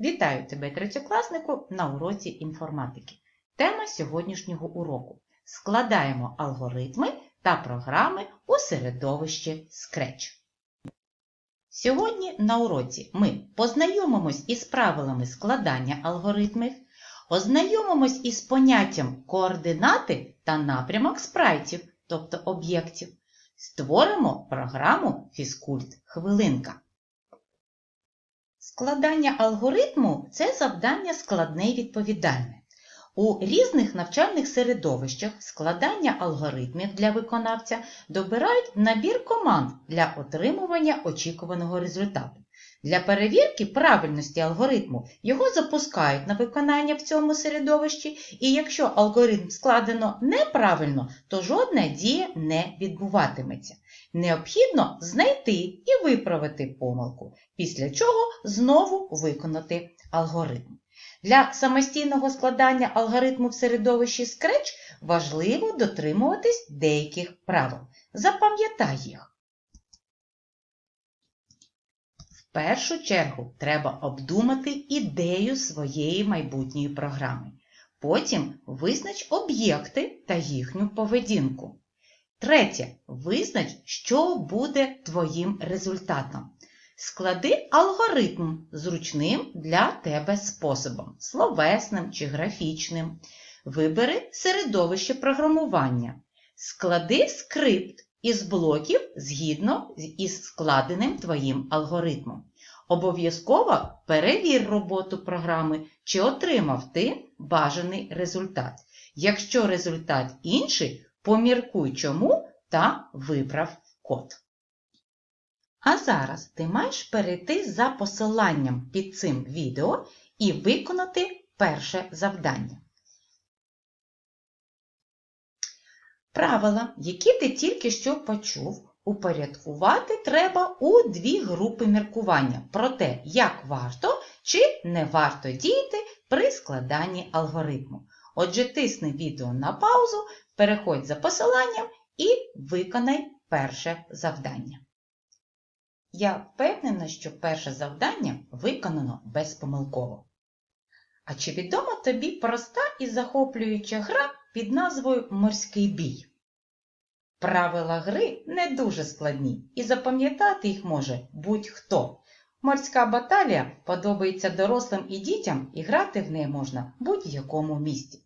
Вітаю тебе, третьокласнику, на уроці інформатики. Тема сьогоднішнього уроку складаємо алгоритми та програми у середовищі Scratch. Сьогодні на уроці ми познайомимось із правилами складання алгоритмів, ознайомимось із поняттям координати та напрямок спрайтів, тобто об'єктів, створимо програму Фізкульт Хвилинка. Складання алгоритму це завдання складне і відповідальне. У різних навчальних середовищах складання алгоритмів для виконавця добирають набір команд для отримування очікуваного результату. Для перевірки правильності алгоритму його запускають на виконання в цьому середовищі, і якщо алгоритм складено неправильно, то жодна дія не відбуватиметься. Необхідно знайти і виправити помилку, після чого знову виконати алгоритм. Для самостійного складання алгоритму в середовищі Scratch важливо дотримуватись деяких правил. Запам'ятай їх. В першу чергу треба обдумати ідею своєї майбутньої програми. Потім визнач об'єкти та їхню поведінку. Третє. Визнач, що буде твоїм результатом. Склади алгоритм зручним для тебе способом, словесним чи графічним. Вибери середовище програмування. Склади скрипт із блоків згідно із складеним твоїм алгоритмом. Обов'язково перевір роботу програми, чи отримав ти бажаний результат. Якщо результат інший, поміркуй чому та виправ код. А зараз ти маєш перейти за посиланням під цим відео і виконати перше завдання. Правила, які ти тільки що почув, упорядкувати треба у дві групи міркування про те, як варто чи не варто діяти при складанні алгоритму. Отже, тисни відео на паузу, переходь за посиланням і виконай перше завдання. Я впевнена, що перше завдання виконано безпомилково. А чи відома тобі проста і захоплююча гра під назвою Морський бій? Правила гри не дуже складні, і запам'ятати їх може будь-хто. Морська баталія подобається дорослим і дітям, і грати в неї можна будь-якому місці.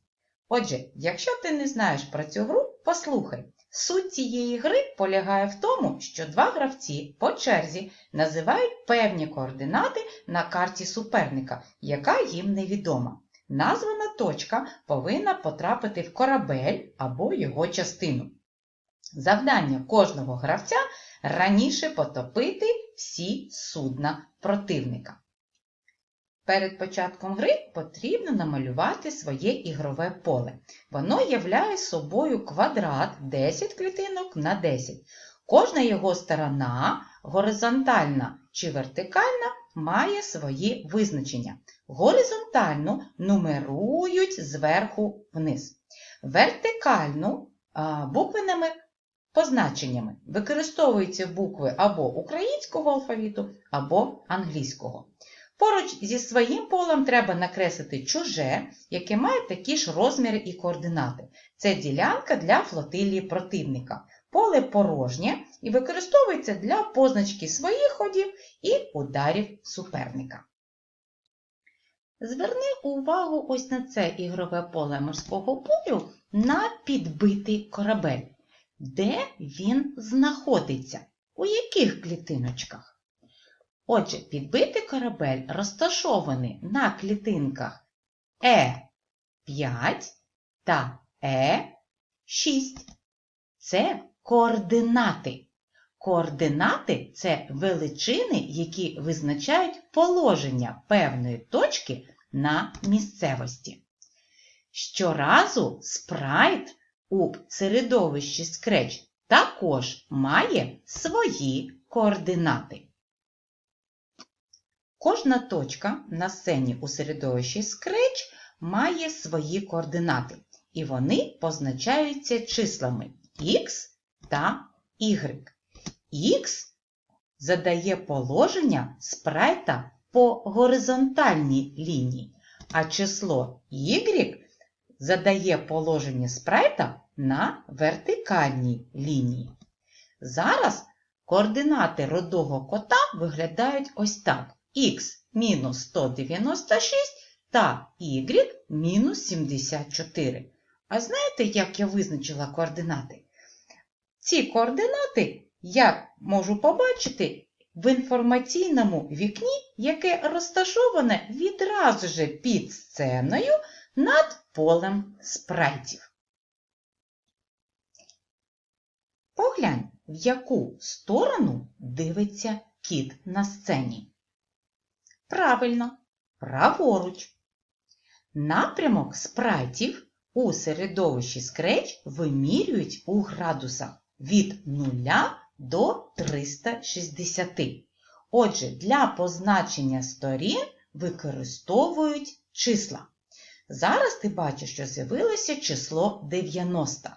Отже, якщо ти не знаєш про цю гру, послухай. Суть цієї гри полягає в тому, що два гравці по черзі називають певні координати на карті суперника, яка їм невідома. Названа точка повинна потрапити в корабель або його частину. Завдання кожного гравця раніше потопити всі судна противника. Перед початком гри потрібно намалювати своє ігрове поле. Воно являє собою квадрат 10 клітинок на 10. Кожна його сторона, горизонтальна чи вертикальна, має свої визначення. Горизонтальну нумерують зверху вниз. Вертикальну буквеними позначеннями використовуються букви або українського алфавіту, або англійського. Поруч зі своїм полем треба накреслити чуже, яке має такі ж розміри і координати. Це ділянка для флотилії противника. Поле порожнє і використовується для позначки своїх ходів і ударів суперника. Зверни увагу ось на це ігрове поле морського бою на підбитий корабель. Де він знаходиться? У яких клітиночках? Отже, підбитий корабель розташований на клітинках Е5 та Е6. Це координати. Координати це величини, які визначають положення певної точки на місцевості. Щоразу спрайт у середовищі Scratch також має свої координати. Кожна точка на сцені у середовищі Scratch має свої координати, і вони позначаються числами X та Y. X задає положення спрайта по горизонтальній лінії, а число y задає положення спрайта на вертикальній лінії. Зараз координати родого кота виглядають ось так. х мінус 196 та y мінус 74. А знаєте, як я визначила координати? Ці координати я можу побачити в інформаційному вікні, яке розташоване відразу же під сценою над полем спрайтів. Поглянь, в яку сторону дивиться кіт на сцені. Правильно, праворуч. Напрямок спрайтів у середовищі Scratch вимірюють у градусах від 0 до 360. Отже, для позначення сторін використовують числа. Зараз ти бачиш, що з'явилося число 90.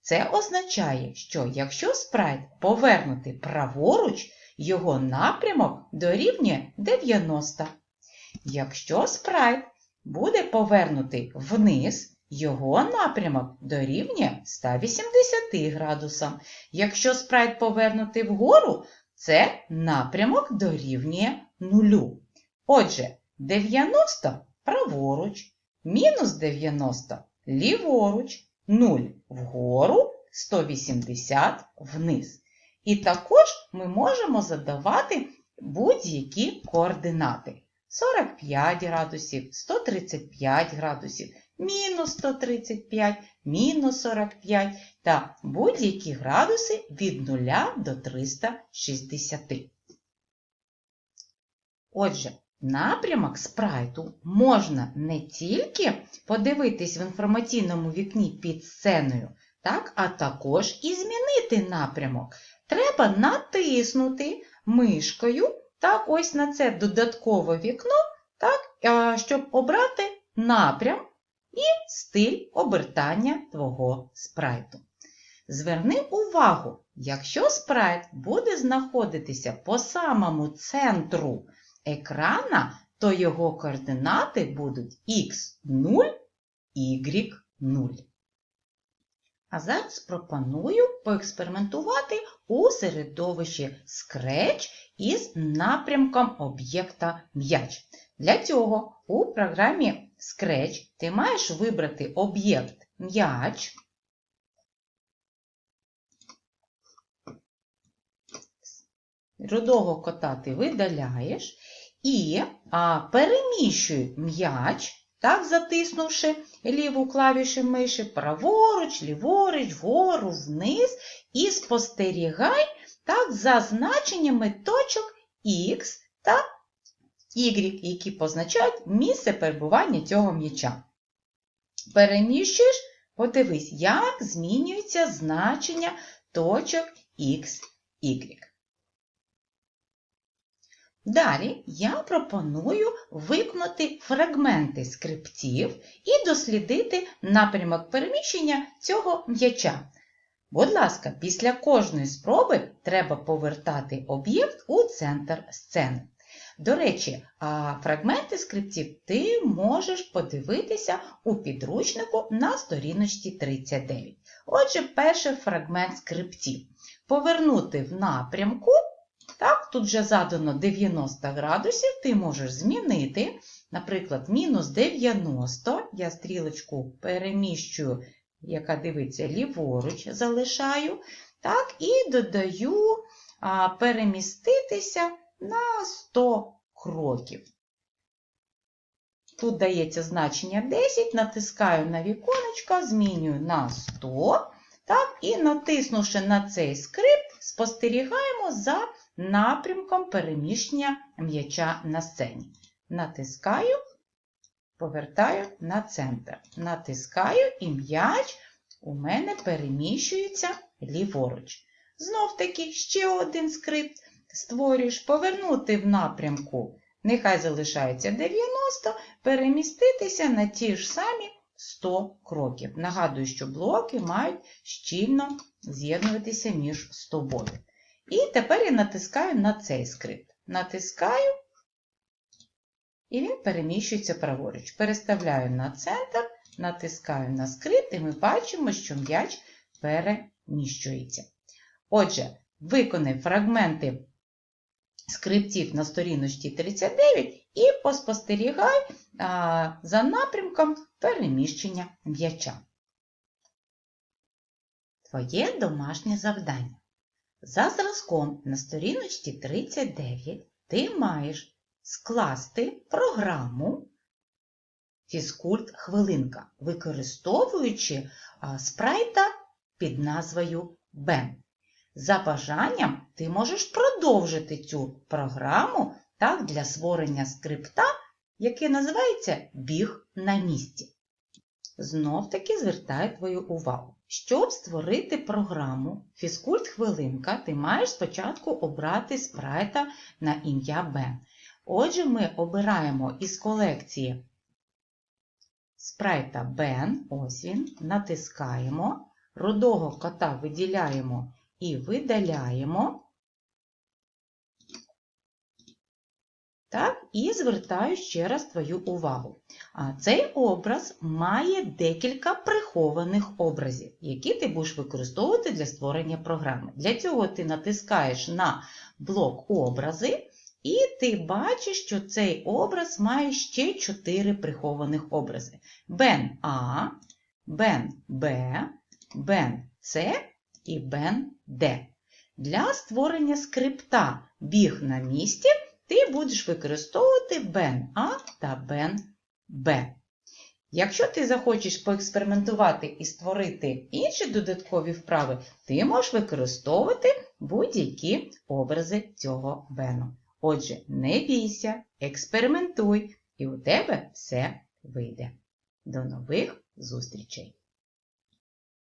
Це означає, що якщо спрайт повернути праворуч, його напрямок дорівнює 90. Якщо спрайт буде повернутий вниз, його напрямок дорівнює 180 градусам. Якщо спрайт повернутий вгору, це напрямок дорівнює нулю. Отже, 90 праворуч, мінус 90 ліворуч, 0 вгору, 180 вниз. І також ми можемо задавати будь-які координати. 45 градусів, 135 градусів, мінус 135, мінус 45 та будь-які градуси від 0 до 360. Отже, напрямок спрайту можна не тільки подивитись в інформаційному вікні під сценою, так, а також і змінити напрямок. Треба натиснути мишкою так, ось на це додаткове вікно, так, щоб обрати напрям і стиль обертання твого спрайту. Зверни увагу, якщо спрайт буде знаходитися по самому центру екрана, то його координати будуть x0, y0. А зараз пропоную поекспериментувати у середовищі Scratch із напрямком об'єкта м'яч. Для цього у програмі Scratch ти маєш вибрати об'єкт м'яч. Рудого кота ти видаляєш. І а, переміщуй м'яч, так, затиснувши ліву клавішу миші праворуч, ліворуч, вгору, вниз. І спостерігай так, за значеннями точок X та Y, які позначають місце перебування цього м'яча. Переміщуєш, подивись, як змінюється значення точок X, Y. Далі я пропоную виконати фрагменти скриптів і дослідити напрямок переміщення цього м'яча. Будь ласка, після кожної спроби треба повертати об'єкт у центр сцени. До речі, фрагменти скриптів ти можеш подивитися у підручнику на сторіночці 39. Отже, перший фрагмент скриптів. Повернути в напрямку. Так, тут вже задано 90 градусів, ти можеш змінити, наприклад, мінус 90, я стрілочку переміщую, яка дивиться ліворуч, залишаю, так, і додаю а, переміститися на 100 кроків. Тут дається значення 10, натискаю на віконечко, змінюю на 100, так, і натиснувши на цей скрипт, спостерігаємо за напрямком переміщення м'яча на сцені. Натискаю, повертаю на центр. Натискаю і м'яч у мене переміщується ліворуч. Знов таки ще один скрипт створюєш, повернути в напрямку. Нехай залишається 90, переміститися на ті ж самі 100 кроків. Нагадую, що блоки мають щільно з'єднуватися між собою. І тепер я натискаю на цей скрипт. Натискаю і він переміщується праворуч. Переставляю на центр, натискаю на скрипт, і ми бачимо, що м'яч переміщується. Отже, виконай фрагменти скриптів на сторіночці 39 і поспостерігай за напрямком переміщення м'яча. Твоє домашнє завдання. За зразком на сторіночці 39 ти маєш скласти програму фізкульт хвилинка, використовуючи спрайта під назвою Бен. За бажанням ти можеш продовжити цю програму так, для створення скрипта, яке називається біг на місці. Знов таки звертаю твою увагу. Щоб створити програму фізкульт хвилинка, ти маєш спочатку обрати спрайта на ім'я Бен. Отже, ми обираємо із колекції спрайта Бен, ось він, натискаємо, рудого кота виділяємо і видаляємо. Так, і звертаю ще раз твою увагу. А Цей образ має декілька прихованих образів, які ти будеш використовувати для створення програми. Для цього ти натискаєш на блок образи, і ти бачиш, що цей образ має ще чотири прихованих образи: Бен А, Бен Б, Бен С і Бен Д. Для створення скрипта біг на місці ти будеш використовувати Бен А та Бен Б. Якщо ти захочеш поекспериментувати і створити інші додаткові вправи, ти можеш використовувати будь-які образи цього Бену. Отже, не бійся, експериментуй, і у тебе все вийде. До нових зустрічей!